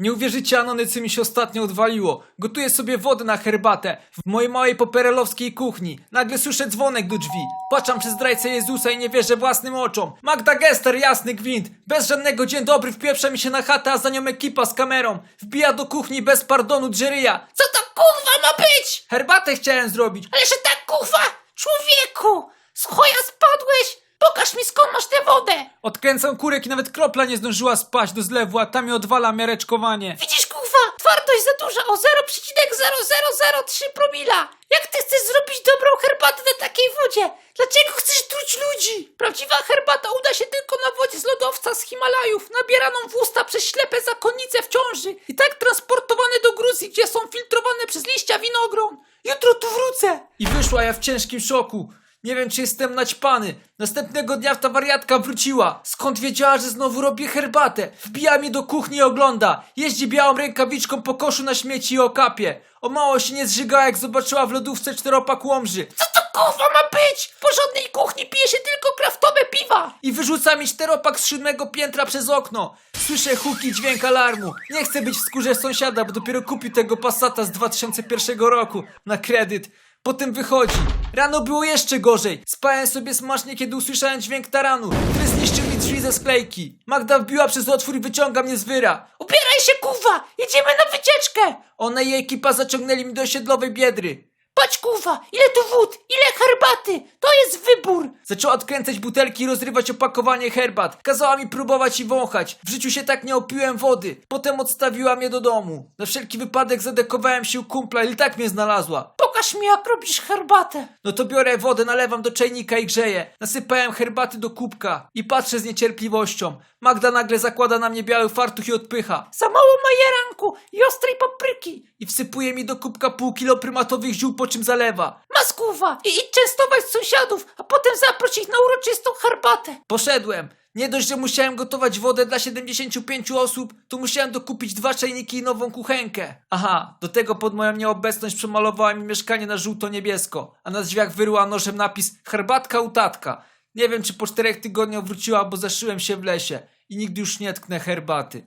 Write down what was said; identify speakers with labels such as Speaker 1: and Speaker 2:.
Speaker 1: Nie uwierzycie Anony, mi się ostatnio odwaliło. Gotuję sobie wodę na herbatę w mojej małej poperelowskiej kuchni. Nagle słyszę dzwonek do drzwi. Patrzam przez zdrajcę Jezusa i nie wierzę własnym oczom. Magda Gester, jasny gwint. Bez żadnego dzień dobry wpieprza mi się na chatę, a za nią ekipa z kamerą. Wbija do kuchni bez pardonu drzeryja.
Speaker 2: Co to kurwa ma być?
Speaker 1: Herbatę chciałem zrobić.
Speaker 2: Ale że tak kurwa! Człowieku! Z choja spadłeś? Pokaż mi skąd wodę!
Speaker 1: Odkręcam kurek i nawet kropla nie zdążyła spaść do zlewu, a tam mi odwala miareczkowanie.
Speaker 2: Widzisz kurwa? Twardość za duża o 0,0003 promila! Jak ty chcesz zrobić dobrą herbatę na takiej wodzie? Dlaczego chcesz truć ludzi? Prawdziwa herbata uda się tylko na wodzie z lodowca z Himalajów, nabieraną w usta przez ślepe zakonnice w ciąży i tak transportowane do Gruzji, gdzie są filtrowane przez liścia winogron. Jutro tu wrócę!
Speaker 1: I wyszła ja w ciężkim szoku. Nie wiem, czy jestem naćpany. Następnego dnia ta wariatka wróciła. Skąd wiedziała, że znowu robię herbatę? Wbija mnie do kuchni i ogląda. Jeździ białą rękawiczką po koszu na śmieci i okapie. O mało się nie zżygała, jak zobaczyła w lodówce czteropak łomży.
Speaker 2: Co to kurwa ma być? W porządnej kuchni pije się tylko kraftowe piwa!
Speaker 1: I wyrzuca mi czteropak z siódmego piętra przez okno. Słyszę huk i dźwięk alarmu. Nie chcę być w skórze sąsiada, bo dopiero kupił tego Passata z 2001 roku na kredyt. Potem wychodzi. Rano było jeszcze gorzej. Spałem sobie smacznie, kiedy usłyszałem dźwięk taranu, który zniszczył mi drzwi ze sklejki. Magda wbiła przez otwór i wyciąga mnie z wyra.
Speaker 2: Ubieraj się kurwa! Jedziemy na wycieczkę!
Speaker 1: Ona i jej ekipa zaciągnęli mnie do osiedlowej biedry.
Speaker 2: Patrz kurwa, ile tu wód, ile herbaty! To jest wybór!
Speaker 1: Zaczęła odkręcać butelki i rozrywać opakowanie herbat. Kazała mi próbować i wąchać. W życiu się tak nie opiłem wody. Potem odstawiła mnie do domu. Na wszelki wypadek zadekowałem się u kumpla i tak mnie znalazła.
Speaker 2: Pokaż mi jak robisz herbatę!
Speaker 1: No to biorę wodę, nalewam do czajnika i grzeję. Nasypałem herbaty do kubka i patrzę z niecierpliwością. Magda nagle zakłada na mnie biały fartuch i odpycha.
Speaker 2: Za mało majeranku i ostrej papryki!
Speaker 1: I wsypuje mi do kubka pół kilo prymatowych ziół, po czym zalewa.
Speaker 2: Masz kurwa! I idź częstować sąsiadów, a potem zaproś ich na uroczystą herbatę!
Speaker 1: Poszedłem. Nie dość, że musiałem gotować wodę dla 75 osób, to musiałem dokupić dwa czajniki i nową kuchenkę. Aha, do tego pod moją nieobecność przemalowała mi mieszkanie na żółto-niebiesko, a na drzwiach wyryła nożem napis herbatka u tatka. Nie wiem, czy po czterech tygodniach wróciła, bo zaszyłem się w lesie i nigdy już nie tknę herbaty.